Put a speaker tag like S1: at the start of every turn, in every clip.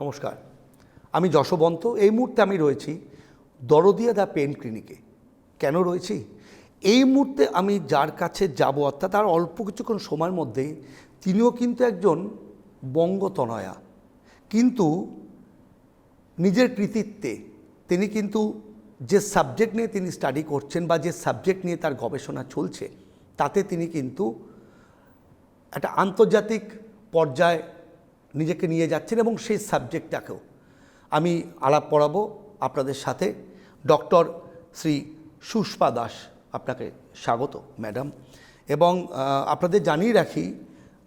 S1: নমস্কার। আমি যশবন্ত এই মুহূর্তে আমি রয়েছি দরদিয়া দা পেন ক্লিনিকে। কেন রয়েছি? এই মুহূর্তে আমি যার কাছে যাব, অর্থাৎ তার অল্প কিছুক্ষণ সময়ের মধ্যেই তিনিও কিন্তু একজন বঙ্গতনয়া কিন্তু নিজের কৃতিত্বে তিনি কিন্তু যে সাবজেক্ট নিয়ে তিনি স্টাডি করছেন বা যে সাবজেক্ট নিয়ে তার গবেষণা চলছে, তাতে তিনি কিন্তু একটা আন্তর্জাতিক পর্যায়ে নিজেকে নিয়ে যাচ্ছেন এবং সেই সাবজেক্টটাকেও। আমি আলাপ পড়াবো আপনাদের সাথে। ডক্টর শ্রী সুষ্পা দাস আপনাকে স্বাগত, ম্যাডাম। এবং আপনাদের জানিয়ে রাখি,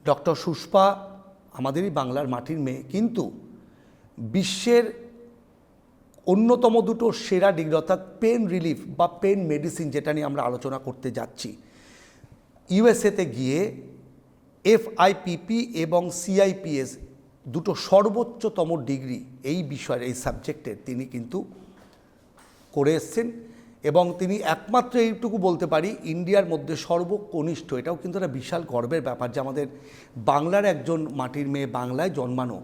S1: ডক্টর সুষ্পা আমাদেরই বাংলার মাটির মেয়ে, কিন্তু বিশ্বের অন্যতম দুটো সেরা ডিগ্রি, অর্থাৎ পেন রিলিফ বা পেন মেডিসিন যেটা নিয়ে আমরা আলোচনা করতে যাচ্ছি। ইউএসএতে গিয়ে এফআইপিপি এবং সিআইপিএস দুটো সর্বোচ্চতম ডিগ্রি এই বিষয়ের, এই সাবজেক্টের তিনি কিন্তু করে এসছেন এবং তিনি একমাত্র এইটুকু বলতে পারি, ইন্ডিয়ার মধ্যে সর্বকনিষ্ঠ। এটাও কিন্তু একটা বিশাল গর্বের ব্যাপার যে আমাদের বাংলার একজন মাটির মেয়ে বাংলায় জন্মানো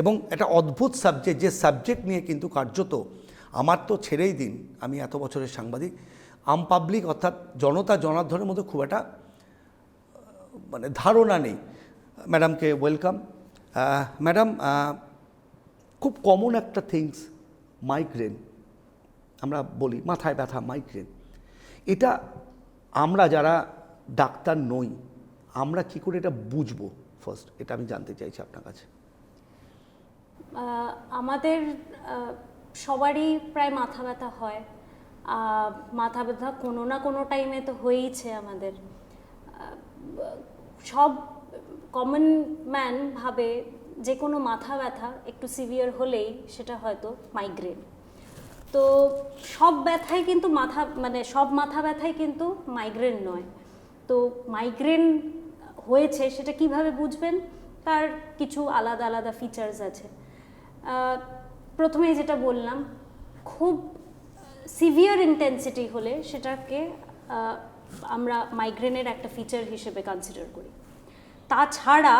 S1: এবং একটা অদ্ভুত সাবজেক্ট যে সাবজেক্ট নিয়ে কিন্তু কার্যত আমার তো ছেড়েই দিন, আমি এত বছরের সাংবাদিক, আম পাবলিক অর্থাৎ জনতা জনার্দনের মধ্যে খুব একটা মানে ধারণা নেই। ম্যাডামকে ওয়েলকাম ম্যাডাম খুব কমন একটা থিংস মাইগ্রেন আমরা বলি মাথায় ব্যথা মাইগ্রেন এটা আমরা যারা ডাক্তার নই, আমরা কি করে এটা বুঝব ফার্স্ট এটা আমি জানতে চাইছি আপনার কাছে।
S2: আমাদের সবারই প্রায় মাথা ব্যথা হয়। মাথা ব্যথা কোনো না কোনো টাইমে তো হয়েইছে আমাদের। সব কমন ম্যান ভাবে যে কোনো মাথা ব্যথা একটু সিভিয়ার হলেই সেটা হয়তো মাইগ্রেন তো সব ব্যথাই কিন্তু মাথা মানে সব মাথা ব্যথাই কিন্তু মাইগ্রেন নয়। তো মাইগ্রেন হয়েছে সেটা কীভাবে বুঝবেন? তার কিছু আলাদা আলাদা ফিচার্স আছে। প্রথমেই যেটা বললাম, খুব সিভিয়ার ইন্টেন্সিটি হলে সেটাকে আমরা মাইগ্রেনের একটা ফিচার হিসেবে কনসিডার করি। তাছাড়া,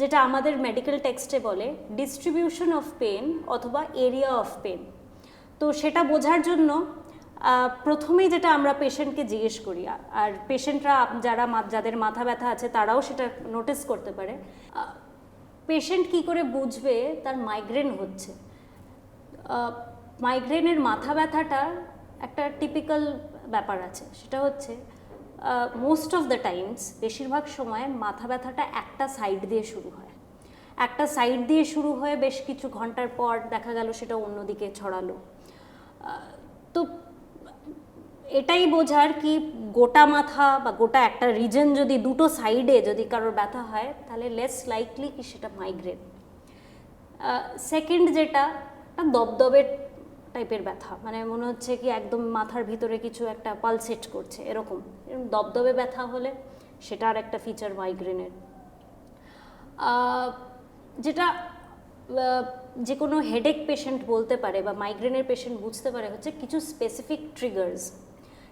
S2: যেটা আমাদের মেডিকেল টেক্সটে বলে ডিস্ট্রিবিউশন অফ পেন অথবা এরিয়া অফ পেন তো সেটা বোঝার জন্য প্রথমেই যেটা আমরা পেশেন্টকে জিজ্ঞেস করি, আর পেশেন্টরা যারা যাদের মাথা ব্যথা আছে, তারাও সেটা নোটিস করতে পারে। পেশেন্ট কি করে বুঝবে, তার মাইগ্রেন হচ্ছে। মাইগ্রেনের মাথা ব্যথাটা একটা টিপিক্যাল ব্যাপার আছে। সেটা হচ্ছে মোস্ট অফ দ্য টাইমস বেশিরভাগ সময় মাথা ব্যথাটা একটা সাইড দিয়ে শুরু হয়। একটা সাইড দিয়ে শুরু হয়ে বেশ কিছু ঘণ্টার পর দেখা গেল সেটা অন্যদিকে ছড়ালো। তো এটাই বোঝার কি গোটা মাথা বা গোটা একটা রিজন যদি দুটো সাইডে যদি কারোর ব্যথা হয়, তাহলে লেস লাইকলি কি সেটা মাইগ্রেন সেকেন্ড যেটা একটা দবদবে টাইপের ব্যথা। মানে মনে হচ্ছে কি একদম মাথার ভিতরে কিছু একটা পালসেট করছে, এরকম। দবদবে ব্যথা হলে সেটা আর একটা ফিচার মাইগ্রেনের যেটা যে কোনো হেডেক পেশেন্ট বলতে পারে বা মাইগ্রেনের পেশেন্ট বুঝতে পারে হচ্ছে কিছু স্পেসিফিক ট্রিগার্স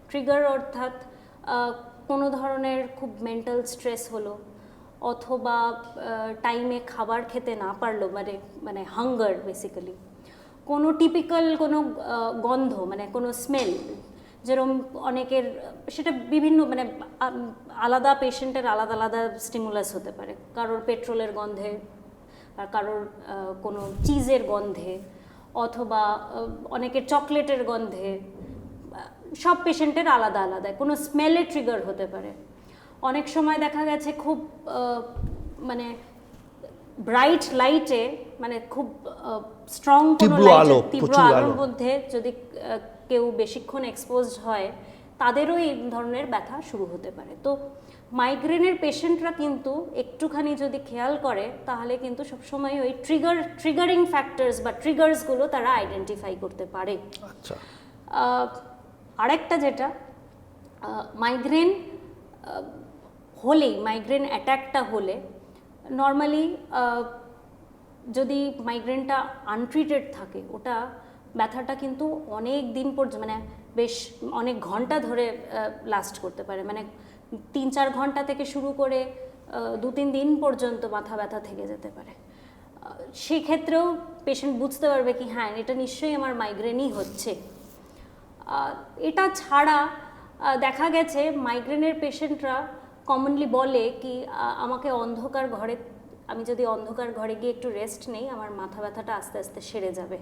S2: ট্রিগার অর্থাৎ কোনো ধরনের খুব মেন্টাল স্ট্রেস হলো, অথবা টাইমে খাবার খেতে না পারল মানে মানে হাঙ্গার বেসিক্যালি কোনো টিপিক্যাল কোনো গন্ধ মানে কোনো স্মেল যেরকম অনেকের, সেটা বিভিন্ন মানে আলাদা পেশেন্টের আলাদা আলাদা স্টিমুলাস হতে পারে। কারোর পেট্রোলের গন্ধে, আর কারোর কোনো চিজের গন্ধে, অথবা অনেকের চকলেটের গন্ধে, সব পেশেন্টের আলাদা আলাদা, কোনো স্মেলে ট্রিগার হতে পারে। অনেক সময় দেখা গেছে খুব মানে ব্রাইট লাইটে মানে খুব স্ট্রং কোনো
S1: তীব্র আলো,
S2: তীব্র আলোর মধ্যে যদি কেউ বেশিক্ষণ এক্সপোজড হয় তাদেরও এই ধরনের ব্যথা শুরু হতে পারে। তো মাইগ্রেনের পেশেন্টরা কিন্তু একটুখানি যদি খেয়াল করে তাহলে কিন্তু সবসময় ওই ট্রিগার ট্রিগারিং ফ্যাক্টরস বা ট্রিগার্সগুলো তারা আইডেন্টিফাই করতে পারে।
S1: আচ্ছা।
S2: আরেকটা যেটা মাইগ্রেন হলেই মাইগ্রেন অ্যাট্যাকটা হলে নর্মালি যদি মাইগ্রেনটা আনট্রিটেড থাকে, ওটা ব্যথাটা কিন্তু অনেক দিন পর্যন্ত মানে বেশ অনেক ঘণ্টা ধরে লাস্ট করতে পারে। মানে তিন চার ঘণ্টা থেকে শুরু করে দু তিন দিন পর্যন্ত মাথা ব্যথা থেকে যেতে পারে। সেক্ষেত্রেও পেশেন্ট বুঝতে পারবে কি হ্যাঁ এটা নিশ্চয়ই আমার মাইগ্রেনই হচ্ছে। এটা ছাড়া দেখা গেছে মাইগ্রেনের পেশেন্টরা কমনলি বলে কি আমাকে অন্ধকার ঘরে আমি যদি অন্ধকার ঘরে গিয়ে একটু রেস্ট নেই, আমার মাথা ব্যথাটা আস্তে আস্তে সেরে যাবে।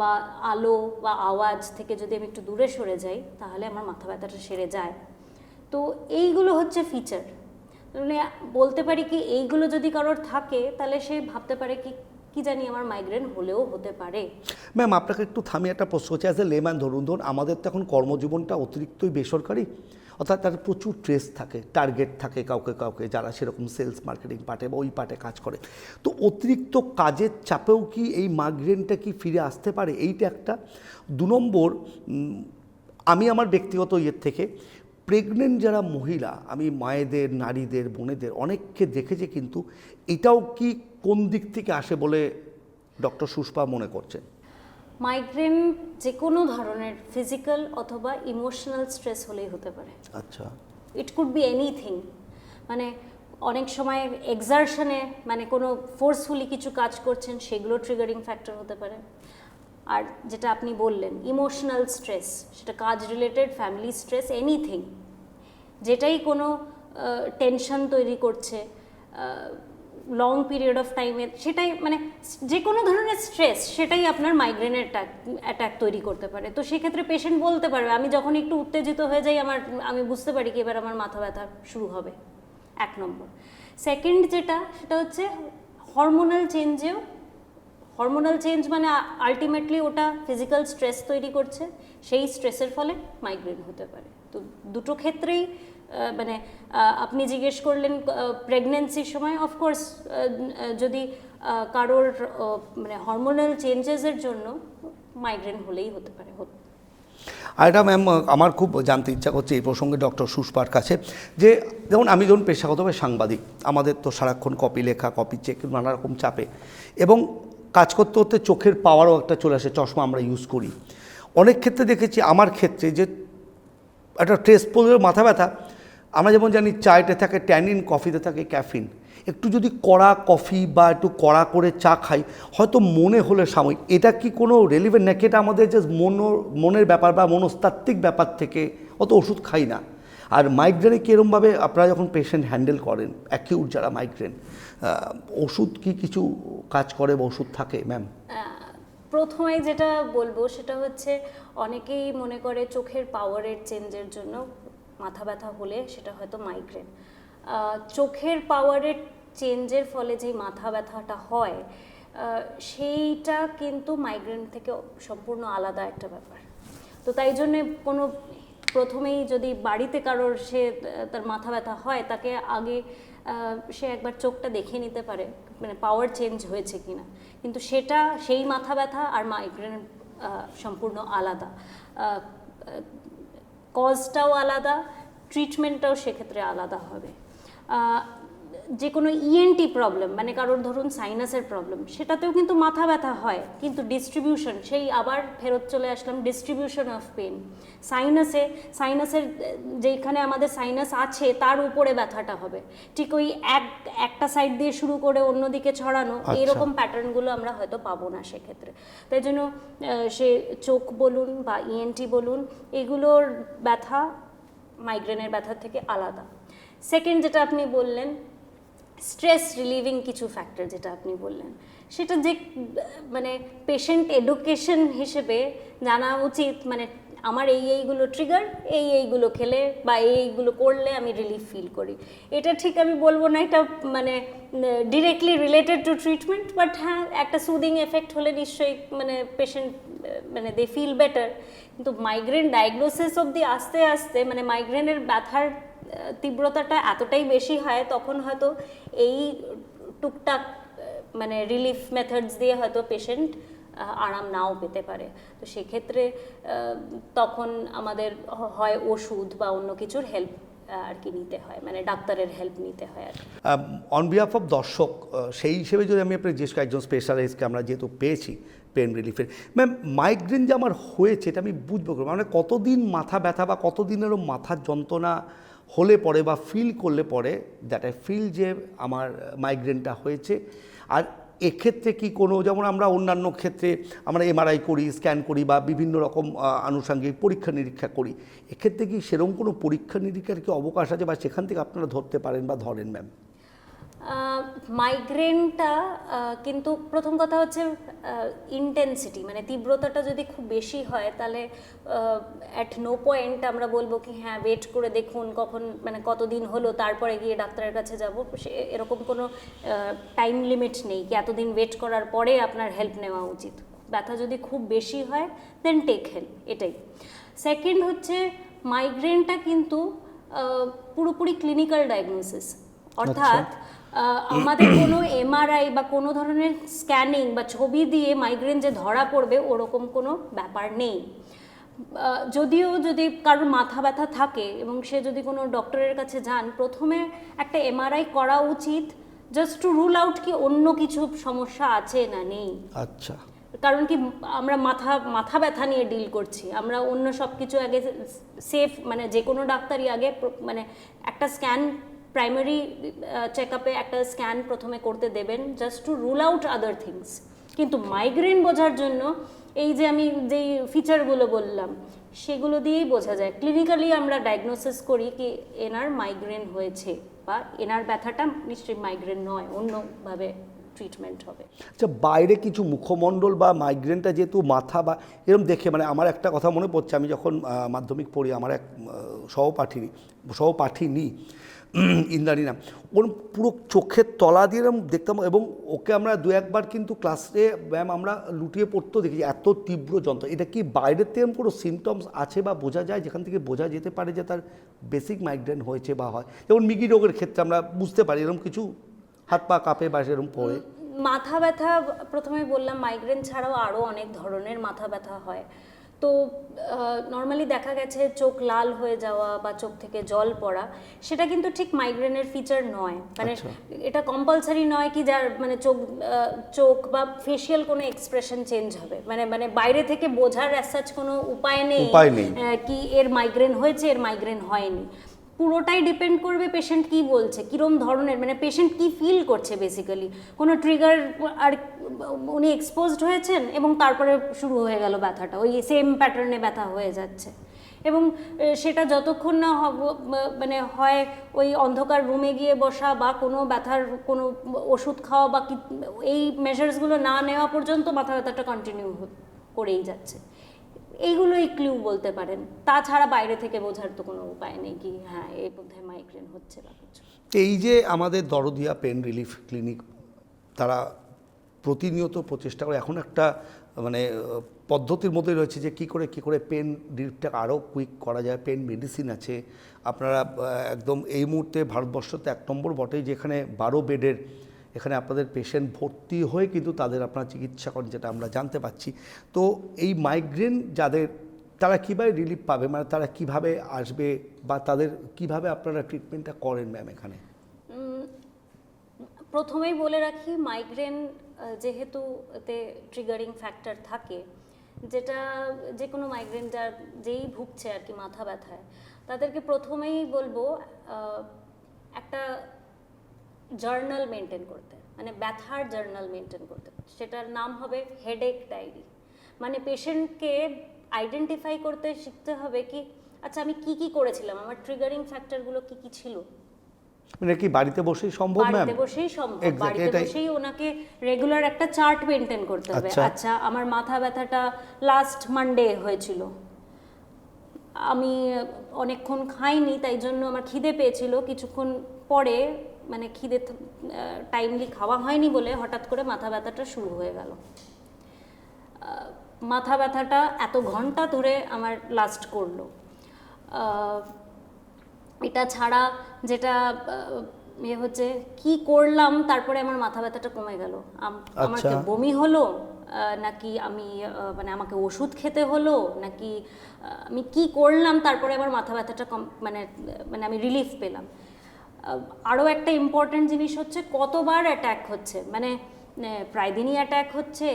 S2: বা আলো বা আওয়াজ থেকে যদি আমি একটু দূরে সরে যাই, তাহলে আমার মাথা ব্যথাটা সেরে যায়। তো এইগুলো হচ্ছে ফিচার মানে বলতে পারি কি, এইগুলো যদি কারোর থাকে, তাহলে সে ভাবতে পারে কি কি জানি আমার মাইগ্রেন হলেও হতে পারে।
S1: ম্যাম আপনাকে একটু থামিয়ে একটা প্রশ্ন হচ্ছে অ্যাজ এ লেম্যান ধরুন ধরুন, আমাদের তো এখন কর্মজীবনটা অতিরিক্তই বেসরকারি। অর্থাৎ তার প্রচুর ট্রেস থাকে টার্গেট থাকে কাউকে কাউকে, যারা সেরকম সেলস মার্কেটিং পার্টে বা ওই পার্টে কাজ করে। তো অতিরিক্ত কাজের চাপেও কি এই মাইগ্রেনটা কি ফিরে আসতে পারে? এইটা একটা। দু নম্বর আমি আমার ব্যক্তিগত ইয়ের থেকে প্রেগনেন্ট যারা মহিলা, আমি মায়েদের, নারীদের, বোনেদের অনেককে দেখেছি কিন্তু এটাও কি কোন দিক থেকে আসে বলে ডক্টর সুষ্পা মনে করছেন?
S2: মাইগ্রেন যে কোনো ধরনের ফিজিক্যাল অথবা ইমোশনাল স্ট্রেস হলেই হতে পারে।
S1: আচ্ছা।
S2: ইট কুড বি এনিথিং মানে অনেক সময় এক্সারশনে মানে কোনো ফোর্সফুলি কিছু কাজ করছেন সেগুলো ট্রিগারিং ফ্যাক্টর হতে পারে। আর যেটা আপনি বললেন ইমোশনাল স্ট্রেস সেটা কাজ রিলেটেড ফ্যামিলি স্ট্রেস এনিথিং যেটাই কোনো টেনশন তৈরি করছে লং পিরিয়ড অফ টাইমে সেটাই মানে যে কোনো ধরনের স্ট্রেস সেটাই আপনার মাইগ্রেনের অ্যাটাক তৈরি করতে পারে। তো সেক্ষেত্রে পেশেন্ট বলতে পারবে, আমি যখন একটু উত্তেজিত হয়ে যাই, আমার, আমি বুঝতে পারি কি এবার আমার মাথা ব্যথা শুরু হবে। এক নম্বর। সেকেন্ড যেটা, সেটা হচ্ছে হরমোনাল চেঞ্জেও হরমোনাল চেঞ্জ মানে আলটিমেটলি ওটা ফিজিক্যাল স্ট্রেস তৈরি করছে, সেই স্ট্রেসের ফলে মাইগ্রেন হতে পারে। তো দুটো ক্ষেত্রেই মানে আপনি জিজ্ঞেস করলেন প্রেগনেন্সির সময় অফকোর্স যদি কারোর মানে হরমোনাল চেঞ্জেসের জন্য মাইগ্রেন হলেই হতে পারে, হতে
S1: আর এটা ম্যাম আমার খুব জানতে ইচ্ছা করছে এই প্রসঙ্গে ডক্টর সুষ্পার কাছে, যে যেমন আমি যখন পেশাগতভাবে সাংবাদিক, আমাদের তো সারাক্ষণ কপি লেখা কপি চেক নানা রকম চাপে, এবং কাজ করতে করতে চোখের পাওয়ারও একটা চলে আসে, চশমা আমরা ইউজ করি। অনেক ক্ষেত্রে দেখেছি আমার ক্ষেত্রে যে একটা ট্রেস পড়লে মাথা ব্যথা আমরা যেমন জানি চায়তে থাকে ট্যানিন, কফিতে থাকে ক্যাফিন। একটু যদি কড়া কফি বা একটু কড়া করে চা খাই, হয়তো মনে হলে সাময়িক। এটা কি কোনো রেলিভেন্ট নাকি এটা আমাদের যে মনো, মনের ব্যাপার বা মনস্তাত্ত্বিক ব্যাপার থেকে অত ওষুধ খাই না? আর মাইগ্রেনে কীরমভাবে আপনারা যখন পেশেন্ট হ্যান্ডেল করেন অ্যাকিউট যারা মাইগ্রেন ওষুধ কি কিছু কাজ করে বা ওষুধ থাকে ম্যাম
S2: প্রথমে যেটা বলব সেটা হচ্ছে, অনেকেই মনে করে চোখের পাওয়ারের চেঞ্জের জন্য মাথা ব্যথা হলে সেটা হয়তো মাইগ্রেন চোখের পাওয়ারের চেঞ্জের ফলে যে মাথা ব্যথাটা হয় সেইটা কিন্তু মাইগ্রেন থেকে সম্পূর্ণ আলাদা একটা ব্যাপার। তো তাই জন্যে কোনো প্রথমেই যদি বাড়িতে কারোর সে তার মাথা ব্যথা হয়, তাকে আগে সে একবার চোখটা দেখে নিতে পারে মানে পাওয়ার চেঞ্জ হয়েছে কিনা। কিন্তু সেটা, সেই মাথা ব্যথা আর মাইগ্রেন সম্পূর্ণ আলাদা। কজটাও আলাদা ট্রিটমেন্টটাও সেক্ষেত্রে আলাদা হবে। যে কোনো ইএনটি প্রবলেম মানে কারোর ধরুন সাইনাসের প্রবলেম সেটাতেও কিন্তু মাথা ব্যথা হয় কিন্তু ডিস্ট্রিবিউশন সেই আবার ফেরত চলে আসলাম ডিস্ট্রিবিউশন অফ পেন সাইনাসে সাইনাসের যেখানে আমাদের সাইনাস আছে তার উপরে ব্যথাটা হবে। ঠিক ওই এক একটা সাইড দিয়ে শুরু করে অন্যদিকে ছড়ানো
S1: আচ্ছা।
S2: এরকম প্যাটার্নগুলো আমরা হয়তো পাবো না সেক্ষেত্রে। তাই জন্য সে চোখ বলুন বা ইএনটি বলুন এগুলোর ব্যথা মাইগ্রেনের ব্যথার থেকে আলাদা। সেকেন্ড যেটা আপনি বললেন স্ট্রেস রিলিভিং কিছু ফ্যাক্টর যেটা আপনি বললেন। সেটা যে মানে পেশেন্ট এডুকেশন হিসেবে জানা উচিত মানে আমার এই এইগুলো ট্রিগার এই এইগুলো খেলে বা এই এইগুলো করলে আমি রিলিফ ফিল করি। এটা ঠিক আমি বলব না, এটা মানে directly related to treatment but হ্যাঁ একটা সুদিং এফেক্ট হলে নিশ্চয়ই মানে পেশেন্ট মানে দে ফিল বেটার কিন্তু মাইগ্রেন ডায়াগনোসিস অবধি আস্তে আস্তে মানে মাইগ্রেনের ব্যথার তীব্রতাটা এতটাই বেশি হয়, তখন হয়তো এই টুকটাক মানে রিলিফ মেথডস দিয়ে হয়তো পেশেন্ট আরাম নাও পেতে পারে। তো সেক্ষেত্রে তখন আমাদের হয় ওষুধ বা অন্য কিছুর হেল্প আর কি নিতে হয়। মানে ডাক্তারের হেল্প নিতে হয় আর
S1: অন বিহাফ অফ দর্শক সেই হিসেবে যদি আমি আপনার জিজ্ঞেস একজন স্পেশালিস্টকে আমরা যেহেতু পেয়েছি পেন রিলিফের ম্যাম মাইগ্রেন যে আমার হয়েছে, এটা আমি বুঝব? মানে কতদিন মাথা ব্যথা বা কতদিনেরও মাথার যন্ত্রণা হলে পরে বা ফিল করলে পরে দ্যাট আই ফিল যে আমার মাইগ্রেনটা হয়েছে। আর এক্ষেত্রে কি কোনো, যেমন আমরা অন্যান্য ক্ষেত্রে আমরা এমআরআই করি স্ক্যান করি বা বিভিন্ন রকম আনুষাঙ্গিক পরীক্ষা নিরীক্ষা করি, এক্ষেত্রে কি সেরকম কোনো পরীক্ষা নিরীক্ষার কি অবকাশ আছে বা সেখান থেকে আপনারা ধরতে পারেন বা ধরেন ম্যাম
S2: মাইগ্রেনটা কিন্তু প্রথম কথা হচ্ছে ইন্টেন্সিটি মানে তীব্রতাটা যদি খুব বেশি হয় তাহলে অ্যাট নো পয়েন্ট আমরা বলব কি হ্যাঁ ওয়েট করে দেখুন কখন মানে কতদিন হলো তারপরে গিয়ে ডাক্তারের কাছে যাব। এরকম কোনো টাইম লিমিট নেই কি এতদিন ওয়েট করার পরে আপনার হেল্প নেওয়া উচিত। ব্যথা যদি খুব বেশি হয় দেন টেক হেল্প এটাই। সেকেন্ড হচ্ছে মাইগ্রেনটা কিন্তু পুরোপুরি ক্লিনিক্যাল ডায়াগনোসিস অর্থাৎ আহ, আমাদের কোনো এমআরআই বা কোনো ধরনের স্ক্যানিং বা ছবি দিয়ে মাইগ্রেন যে ধরা পড়বে ওরকম কোনো ব্যাপার নেই। যদিও যদি কারোর মাথা ব্যথা থাকে এবং সে যদি কোনো ডক্টরের কাছে যান প্রথমে একটা এমআরআই করা উচিত জাস্ট টু রুল আউট কি অন্য কিছু সমস্যা আছে না নেই।
S1: আচ্ছা।
S2: কারণ কি আমরা মাথা মাথা ব্যথা নিয়ে ডিল করছি। আমরা অন্য সব কিছু আগে সেফ মানে যে কোনো ডাক্তারই আগে মানে একটা স্ক্যান প্রাইমারি চেক আপে একটা স্ক্যান প্রথমে করতে দেবেন just to rule out other things কিন্তু মাইগ্রেন বোঝার জন্য এই যে আমি যেই ফিচারগুলো বললাম, সেগুলো দিয়েই বোঝা যায়। ক্লিনিক্যালি আমরা ডায়াগনোসিস করি কি এনার মাইগ্রেন হয়েছে বা এনার ব্যথাটা নিশ্চয়ই মাইগ্রেন নয়, অন্যভাবে ট্রিটমেন্ট হবে।
S1: আচ্ছা বাইরে কিছু মুখমণ্ডল বা মাইগ্রেনটা যেহেতু মাথা বা এরকম দেখে মানে আমার একটা কথা মনে পড়ছে, আমি যখন মাধ্যমিক পড়ি, আমার এক সহপাঠিনী সহপাঠিনী ইন্দ্রাণী নাম। ওর পুরো চোখের তলা দিয়ে দেখতাম এবং ওকে আমরা দু একবার কিন্তু ক্লাসে ম্যাম আমরা লুটিয়ে পড়তেও দেখেছি, এত তীব্র যন্ত্র এটা কি বাইরের থেকে কোনো সিমটমস আছে বা বোঝা যায়? যেখান থেকে বোঝা যেতে পারে যে তার বেসিক মাইগ্রেন হয়েছে বা হয়। যেমন মিগি রোগের ক্ষেত্রে আমরা বুঝতে পারি এরকম কিছু হাত পা কাঁপে বা সেরকম পড়ে।
S2: মাথা ব্যথা, প্রথমে বললাম মাইগ্রেন ছাড়াও আরও অনেক ধরনের মাথা ব্যথা হয়। তো নর্মালি দেখা গেছে চোখ লাল হয়ে যাওয়া বা চোখ থেকে জল পড়া সেটা কিন্তু ঠিক মাইগ্রেনের ফিচার নয়। মানে
S1: আচ্ছা।
S2: এটা কম্পালসারি নয় কি যার মানে চোখ চোখ বা ফেশিয়াল কোনো এক্সপ্রেশন চেঞ্জ হবে। মানে মানে বাইরে থেকে বোঝার অ্যাসাচ কোনো উপায় নেই কি এর মাইগ্রেন হয়েছে এর মাইগ্রেন হয়নি। পুরোটাই ডিপেন্ড করবে পেশেন্ট কি বলছে, কিরম ধরনের মানে পেশেন্ট কি ফিল করছে বেসিক্যালি কোনো ট্রিগার আর উনি এক্সপোজড হয়েছেন এবং তারপরে শুরু হয়ে গেল ব্যথাটা, ওই সেম প্যাটার্নে ব্যথা হয়ে যাচ্ছে। এবং সেটা যতক্ষণ না মানে হয় ওই অন্ধকার রুমে গিয়ে বসা বা কোনো ব্যথার কোনো ওষুধ খাওয়া বা এই মেজার্সগুলো না নেওয়া পর্যন্ত মাথা ব্যথাটা কন্টিনিউ করেই যাচ্ছে। এইগুলোই ক্লিউ বলতে পারেন। তাছাড়া বাইরে থেকে বোঝার তো কোনো উপায় নেই কি হ্যাঁ এই বোধহয় মাইগ্রেন হচ্ছে বা কিছু।
S1: এই যে আমাদের দরদিয়া পেন রিলিফ ক্লিনিক তারা প্রতিনিয়ত প্রচেষ্টা করে, এখন একটা মানে পদ্ধতির মধ্যে রয়েছে যে কি করে কি করে পেন রিলিফটা আরও কুইক করা যায়। পেন মেডিসিন আছে। আপনারা একদম এই মুহূর্তে ভারতবর্ষতে এক নম্বর বটেই যেখানে বারো বেডের এখানে আপনাদের পেশেন্ট ভর্তি হয়ে কিন্তু তাদের আপনারা চিকিৎসা করেন, যেটা আমরা জানতে পাচ্ছি। তো এই মাইগ্রেন যাদের, তারা কীভাবে রিলিফ পাবে? মানে তারা কীভাবে আসবে? বা তাদের কীভাবে আপনারা ট্রিটমেন্টটা করেন ম্যাম এখানে?
S2: প্রথমেই বলে রাখি মাইগ্রেন যেহেতু এতে ট্রিগারিং ফ্যাক্টর থাকে, যেটা যে কোনো মাইগ্রেন যার যেই ভুগছে আর কি, মাথা ব্যথায়, তাদেরকে প্রথমেই বলব একটা জার্নাল মেনটেন করতে মানে ব্যথার জার্নাল মেনটেন করতে সেটার নাম হবে হেডেক ডায়েরি মানে পেশেন্টকে আইডেন্টিফাই করতে শিখতে হবে কি আচ্ছা আমি কি কি করেছিলাম আমার ট্রিগারিং ফ্যাক্টরগুলো কি কি ছিল
S1: মানে কি বাড়িতে বসেই সম্ভব ম্যাম
S2: বাড়িতে বসেই সম্ভব বাড়িতে বসেই ওনাকে রেগুলার একটা চার্ট মেনটেন করতে হবে।
S1: আচ্ছা।
S2: আচ্ছা আমার মাথা ব্যথাটা লাস্ট মানডে হয়েছিল। আমি অনেকক্ষণ খাইনি তাই জন্য আমার খিদে পেয়েছিল। কিছুক্ষণ পরে মানে খিদে টাইমলি খাওয়া হয়নি বলে হঠাৎ করে মাথা ব্যথাটা শুরু হয়ে গেল। মাথা ব্যথাটা এত ঘণ্টা ধরে আমার লাস্ট করল। এটা ছাড়া যেটা আহ, ইয়ে হচ্ছে কি করলাম তারপরে আমার মাথা ব্যথাটা কমে গেল। আমার কি
S1: আচ্ছা।
S2: বমি হলো? নাকি আমি মানে আমাকে ওষুধ খেতে হলো? নাকি আমি কি করলাম তারপরে আমার মাথা ব্যথাটা কম মানে মানে আমি রিলিফ পেলাম। আরও একটা ইম্পর্ট্যান্ট জিনিস হচ্ছে কতবার অ্যাটাক হচ্ছে। মানে প্রায় দিনই অ্যাটাক হচ্ছে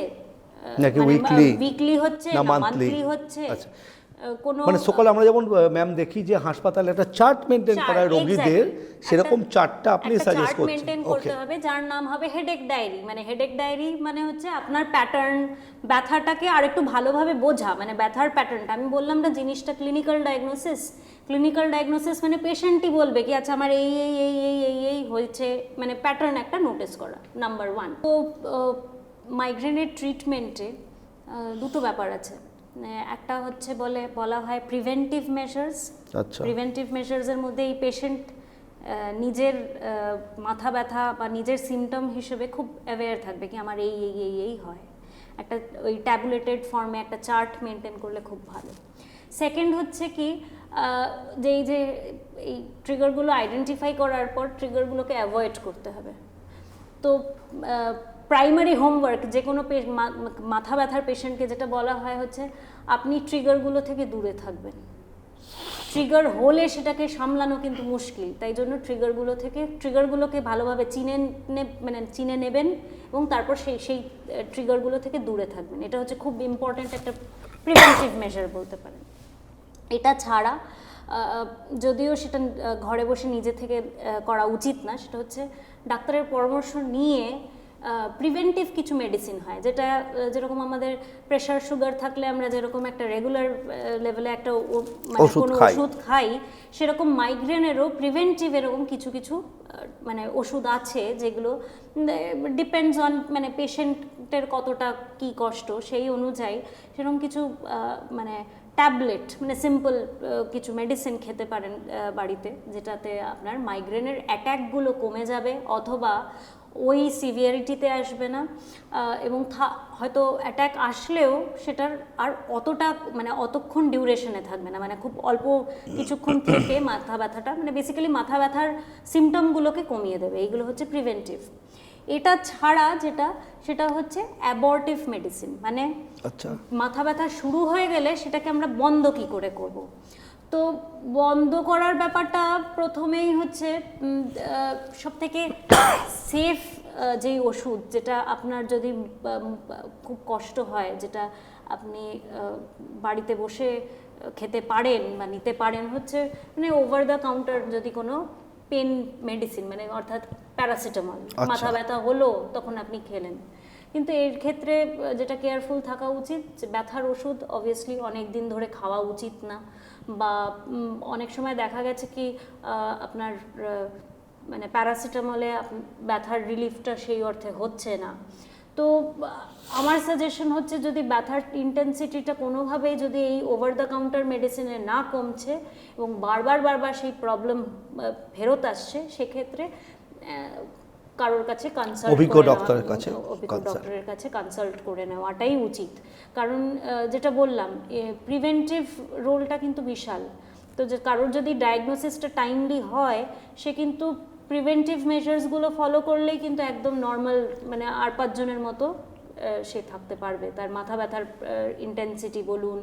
S1: নাকি weekly?
S2: উইকলি হচ্ছে
S1: না
S2: মান্থলি হচ্ছে।
S1: আচ্ছা।
S2: কোনো
S1: মানে সকালে আমরা যেমন ম্যাম দেখি যে হাসপাতালে একটা চার্ট মেনটেন করা রোগীদের সেরকম চার্টটা আপনি সাজেস্ট
S2: চার্ট
S1: করছেন।
S2: মেনটেন করতে হবে যার নাম হবে হেডেক ডায়েরি মানে হেডেক ডায়েরি মানে হচ্ছে আপনার প্যাটার্ন ব্যথাটাকে আর একটু ভালোভাবে বোঝা। মানে ব্যথার প্যাটার্নটা আমি বললাম না জিনিসটা ক্লিনিক্যাল ডায়াগনোসিস ক্লিনিক্যাল ডায়াগনোসিস মানে পেশেন্টই বলবে কি আচ্ছা আমার এই এই এই এই এই এই হয়েছে। মানে প্যাটার্ন একটা নোটিস করা নাম্বার ওয়ান তো মাইগ্রেনের ট্রিটমেন্টে দুটো ব্যাপার আছে। একটা হচ্ছে বলে বলা হয় প্রিভেন্টিভ মেজার্স
S1: আচ্ছা।
S2: প্রিভেন্টিভ মেজার্সের মধ্যে এই পেশেন্ট নিজের মাথা ব্যথা বা নিজের সিমটম হিসেবে খুব অ্যাওয়্যার থাকবে কি আমার এই এই এই এই হয়। একটা ওই ট্যাবলেটেড ফর্মে একটা চার্ট মেনটেন করলে খুব ভালো। সেকেন্ড হচ্ছে কি আহ, যে এই যে এই ট্রিগারগুলো আইডেন্টিফাই করার পর ট্রিগারগুলোকে অ্যাভয়েড করতে হবে। তো প্রাইমারি হোমওয়ার্ক যে কোনো মাথা ব্যথার পেশেন্টকে যেটা বলা হয় হচ্ছে আপনি ট্রিগারগুলো থেকে দূরে থাকবেন। ট্রিগার হলে সেটাকে সামলানো কিন্তু মুশকিল তাই জন্য ট্রিগারগুলো থেকে ট্রিগারগুলোকে ভালোভাবে চিনে মানে চিনে নেবেন এবং তারপর সেই সেই ট্রিগারগুলো থেকে দূরে থাকবেন। এটা হচ্ছে খুব ইম্পর্ট্যান্ট একটা প্রিভেন্টিভ মেজার বলতে পারেন। এটা ছাড়া যদিও সেটা ঘরে বসে নিজে থেকে করা উচিত না সেটা হচ্ছে ডাক্তারের পরামর্শ নিয়ে প্রিভেন্টিভ কিছু মেডিসিন হয় যেটা যেরকম আমাদের প্রেশার সুগার থাকলে আমরা যেরকম একটা রেগুলার লেভেলে একটা মানে কোনো। ওষুধ খাই সেরকম মাইগ্রেনেরও প্রিভেন্টিভ এরকম কিছু কিছু মানে ওষুধ আছে যেগুলো ডিপেন্ডস অন মানে পেশেন্টের কতটা কি কষ্ট সেই অনুযায়ী সেরকম কিছু মানে ট্যাবলেট মানে সিম্পল কিছু মেডিসিন খেতে পারেন বাড়িতে, যেটাতে আপনার মাইগ্রেনের অ্যাট্যাকগুলো কমে যাবে অথবা ওই সিভিয়ারিটিতে আসবে না এবং হয়তো অ্যাট্যাক আসলেও সেটার আর অতটা মানে অতক্ষণ ডিউরেশনে থাকবে না মানে খুব অল্প কিছুক্ষণ থেকে মাথা ব্যথাটা মানে বেসিক্যালি মাথা ব্যথার সিমটমগুলোকে কমিয়ে দেবে, এইগুলো হচ্ছে প্রিভেন্টিভ এটা ছাড়া যেটা সেটা হচ্ছে অ্যাবর্টিভ মেডিসিন মানে
S1: আচ্ছা।
S2: মাথা ব্যথা শুরু হয়ে গেলে সেটাকে আমরা বন্ধ কি করে করব? তো বন্ধ করার ব্যাপারটা প্রথমেই হচ্ছে সব থেকে সেফ যেই ওষুধ যেটা আপনার যদি খুব কষ্ট হয় যেটা আপনি বাড়িতে বসে খেতে পারেন বা নিতে পারেন হচ্ছে মানে ওভার দ্য কাউন্টার যদি কোনো পেন মেডিসিন মানে অর্থাৎ প্যারাসিটামল।
S1: আচ্ছা।
S2: মাথা ব্যথা হলো তখন আপনি খেলেন। কিন্তু এর ক্ষেত্রে যেটা কেয়ারফুল থাকা উচিত যে ব্যথার ওষুধ অবভিয়াসলি অনেক দিন ধরে খাওয়া উচিত না। বা অনেক সময় দেখা গেছে কি আপনার মানে প্যারাসিটামলে ব্যথার রিলিফটা সেই অর্থে হচ্ছে না। তো আমার সাজেশন হচ্ছে যদি ব্যথার ইন্টেন্সিটিটা কোনোভাবেই যদি এই ওভার দ্য কাউন্টার মেডিসিনে না কমছে এবং বারবার বারবার সেই প্রবলেম ফেরত আসছে সেক্ষেত্রে কারোর কাছে কনসাল্ট
S1: অভিজ্ঞ ডক্টরের কাছে
S2: অভিজ্ঞ ডক্টরের কাছে কনসাল্ট করে নেওয়াটাই উচিত। কারণ যেটা বললাম প্রিভেন্টিভ রোলটা কিন্তু বিশাল। তো যে কারোর যদি ডায়াগনোসিসটা টাইমলি হয় সে কিন্তু প্রিভেন্টিভ মেজার্সগুলো ফলো করলেই কিন্তু একদম নর্মাল মানে আর পাঁচজনের মতো সে থাকতে পারবে। তার মাথা ব্যথার ইন্টেন্সিটি বলুন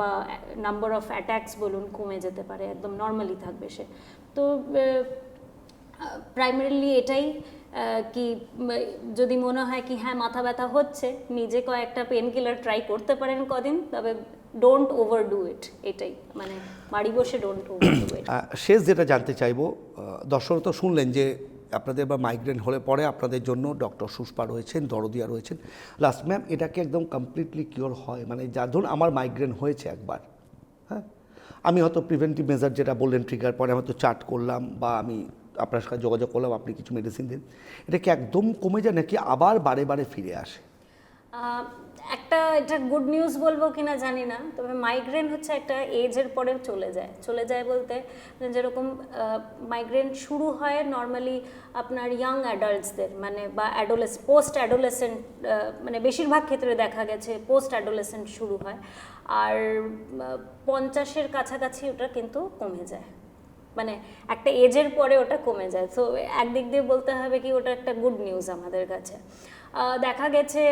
S2: বা নাম্বার অফ অ্যাট্যাকস বলুন কমে যেতে পারে। একদম নর্মালি থাকবে সে। তো প্রাইমারিলি এটাই কি যদি মনে হয় কি হ্যাঁ মাথা ব্যথা হচ্ছে নিজে কয়েকটা পেন কিলার ট্রাই করতে পারেন কদিন তবে ডোন্ট ওভার ডু ইট এটাই মানে বাড়ি বসে ডোন্ট ওভার ডু ইট
S1: শেষ যেটা জানতে চাইব আহ, দর্শকরা তো শুনলেন যে আপনাদের বা মাইগ্রেন হলে পরে আপনাদের জন্য ডক্টর সুষ্পা রয়েছেন দরদিয়া রয়েছেন। লাস্ট ম্যাম এটাকে একদম কমপ্লিটলি কিওর হয় মানে যা ধরুন আমার মাইগ্রেন হয়েছে একবার হ্যাঁ? আমি হয়তো প্রিভেন্টিভ মেজার যেটা বললেন ট্রিগার পরে হয়তো চার্ট করলাম বা আমি আপনার সাথে যোগাযোগ করলাম, আপনি কিছু মেডিসিন দিন। এটা কি একদম কমে যায় নাকি আবার বারে বারে ফিরে আসে?
S2: একটা এটা গুড নিউজ বলব কিনা জানি না, তবে মাইগ্রেন হচ্ছে একটা এজের পরে চলে যায়। চলে যায় বলতে যেরকম মাইগ্রেন শুরু হয় নর্মালি আপনার ইয়াং অ্যাডাল্টসদের মানে বা অ্যাডোলেস পোস্ট অ্যাডোলেসেন্ট মানে বেশিরভাগ ক্ষেত্রে দেখা গেছে পোস্ট অ্যাডোলেসেন্ট শুরু হয়। আর পঞ্চাশের কাছাকাছি ওটা কিন্তু কমে যায়। মানে একটা এজের পরে ওটা কমে যায়। সো একদিক দিয়ে বলতে হবে কি, ওটা একটা গুড নিউজ আমাদের কাছে। দেখা গেছে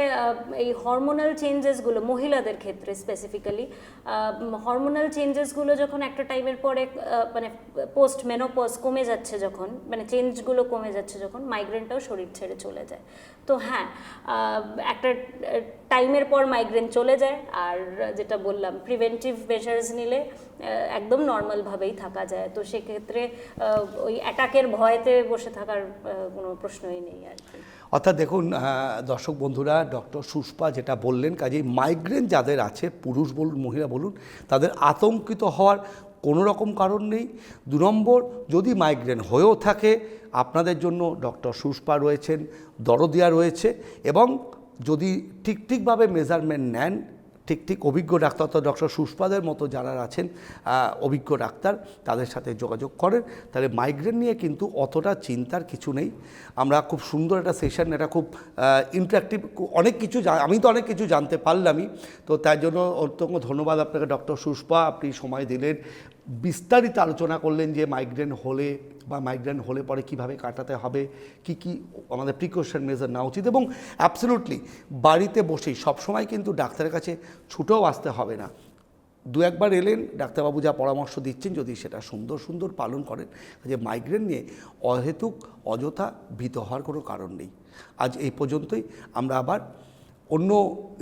S2: এই হরমোনাল চেঞ্জেসগুলো মহিলাদের ক্ষেত্রে স্পেসিফিক্যালি হরমোনাল চেঞ্জেসগুলো যখন একটা টাইমের পরে মানে পোস্ট মেনোপজ কমে যাচ্ছে যখন মানে চেঞ্জগুলো কমে যাচ্ছে যখন মাইগ্রেনটাও শরীর ছেড়ে চলে যায়। তো হ্যাঁ একটা টাইমের পর মাইগ্রেন চলে যায়, আর যেটা বললাম প্রিভেন্টিভ মেজার্স নিলে একদম নর্মালভাবেই থাকা যায়। তো সেক্ষেত্রে ওই অ্যাটাকের ভয়তে বসে থাকার কোনো প্রশ্নই নেই আর কি।
S1: অর্থাৎ দেখুন দর্শক বন্ধুরা, ডক্টর সুষ্পা যেটা বললেন, কাজেই মাইগ্রেন যাদের আছে, পুরুষ বলুন, মহিলা বলুন, তাদের আতঙ্কিত হওয়ার কোনো রকম কারণ নেই। দু নম্বর, যদি মাইগ্রেন হয়েও থাকে, আপনাদের জন্য ডক্টর সুষ্পা রয়েছেন, দরদিয়া রয়েছে এবং যদি ঠিক ঠিকভাবে মেজারমেন্ট নেন ঠিক ঠিক অভিজ্ঞ ডাক্তার তো ডক্টর সুষ্পাদের মতো যারা আছেন অভিজ্ঞ ডাক্তার, তাদের সাথে যোগাযোগ করেন। তাহলে মাইগ্রেন নিয়ে কিন্তু অতটা চিন্তার কিছু নেই। আমরা খুব সুন্দর একটা সেশন এটা খুব ইন্টারাক্টিভ অনেক কিছু আমি তো অনেক কিছু জানতে পারলামই। তো তার জন্য অত্যন্ত ধন্যবাদ আপনাকে, ডক্টর সুষ্পা আপনি সময় দিলেন। বিস্তারিত আলোচনা করলেন যে মাইগ্রেন হলে বা মাইগ্রেন হলে পরে কীভাবে কাটাতে হবে, কি কি আমাদের প্রিকশন মেজার নেওয়া উচিত এবং অ্যাবসলুটলি বাড়িতে বসেই সবসময় কিন্তু ডাক্তারের কাছে ছুটেও আসতে হবে না। দু একবার এলেন, ডাক্তারবাবু যা পরামর্শ দিচ্ছেন, যদি সেটা সুন্দর সুন্দর পালন করেন, যে মাইগ্রেন নিয়ে অহেতুক, অযথা ভীত হওয়ার কোনো কারণ নেই। আজ এই পর্যন্তই, আমরা আবার অন্য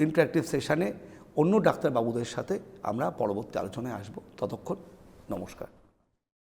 S1: ইন্টারাক্টিভ সেশানে অন্য ডাক্তারবাবুদের সাথে আমরা পরবর্তী আলোচনায় আসব। ততক্ষণ নমস্কার।